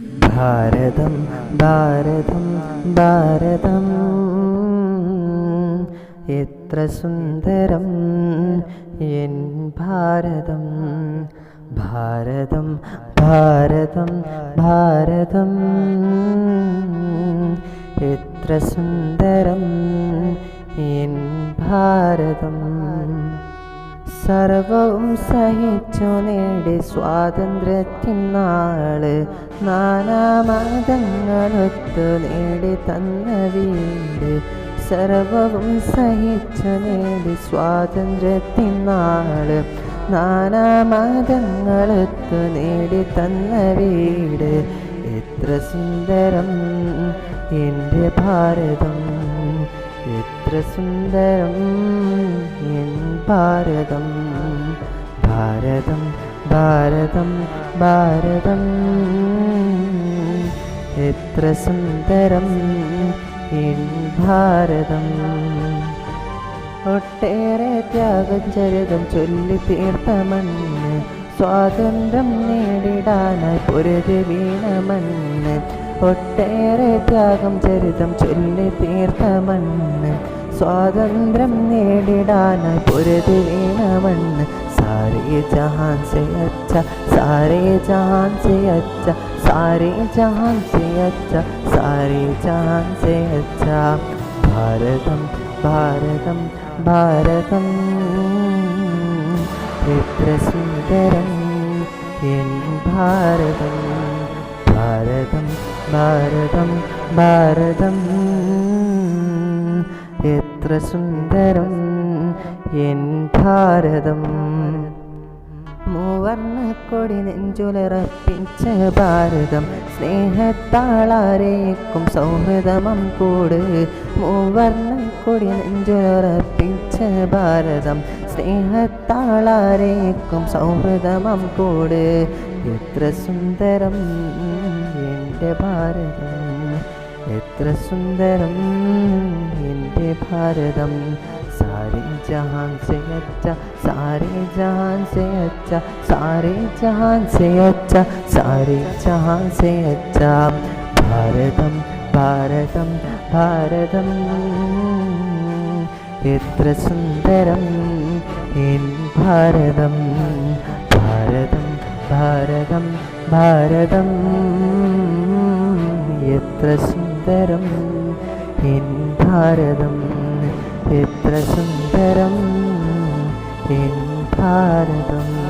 ഭാരതം ഭാരതം ഭാരതം. എത്ര സുന്ദരം എൻ ഭാരതം. ഭാരതം ഭാരതം ഭാരതം. എത്ര സുന്ദരം എൻ ഭാരതം. സർവവും സഹിച്ചു നേടി സ്വാതന്ത്ര്യത്തിനാൾ നാനാമതങ്ങളൊത്തു നേടി തന്ന വീട്. സർവവും സഹിച്ചു നേടി സ്വാതന്ത്ര്യത്തിനാൾ നാനാമതങ്ങളൊത്തു നേടി തന്ന വീട്. എത്ര സുന്ദരം എന്റെ ഭാരതം. എത്ര സുന്ദരം എൻ ഭാരതം. ഭാരതം ഭാരതം ഭാരതം. എത്ര സുന്ദരം എൻ ഭാരതം. ഒട്ടേറെ ത്യാഗം ചരിതം ചൊല്ലി തീർത്ത മണ്ണ് സ്വാതന്ത്ര്യം നേടിടാനായി പൊരുതി വീണ ഒട്ടേറെ ത്യാഗം ചരിതം ചൊല്ലി തീർത്ത സ്വാതന്ത്ര്യം നേടിടാനായി പൊരുതി വീണ മണ്ണ് സാരേ ജഹാൻ സെ അച്ഛ സാരേ ജഹാൻ സെ അച്ഛ സാരേ ജഹാൻ സെ അച്ഛ സാരേ ജഹാൻ സെ അച്ഛ ഭാരതം ഭാരതം ഭാരതം. എത്ര സുന്ദരം എൻ ഭാരതം. ഭാരതം ഭാരതം ഭാരതം. എത്ര സുന്ദരം എൻ ഭാരതം. മൂവർണക്കൊടി നെഞ്ചുലറപ്പിച്ച ഭാരതം. സ്നേഹത്താളാരേക്കും സൗഹൃദമം കൂട്. മൂവർണക്കൊടി നെഞ്ചുലറപ്പിച്ച ഭാരതം. സ്നേഹത്താളാരേക്കും സൗഹൃദമം കൂട്. എത്ര സുന്ദരം എന്റെ ഭാരതം. എത്ര സുന്ദരം എന്റെ ഭാരതം. സാരേ ജഹാൻ സെ അച്ച സാരേ ജഹാൻ സെ അച്ച സാരേ ജഹാൻ സെ അച്ച സാരേ ജഹാൻ സെ അച്ച. ഭാരതം ഭാരതം ഭാരതം. എത്ര സുന്ദരം എൻ ഭാരതം. ഭാരതം ഭാരതം ഭാരതം. എത്ര സുന്ദരം. എൻ ഭാരതം എത്ര സുന്ദരം. എൻ ഭാരതം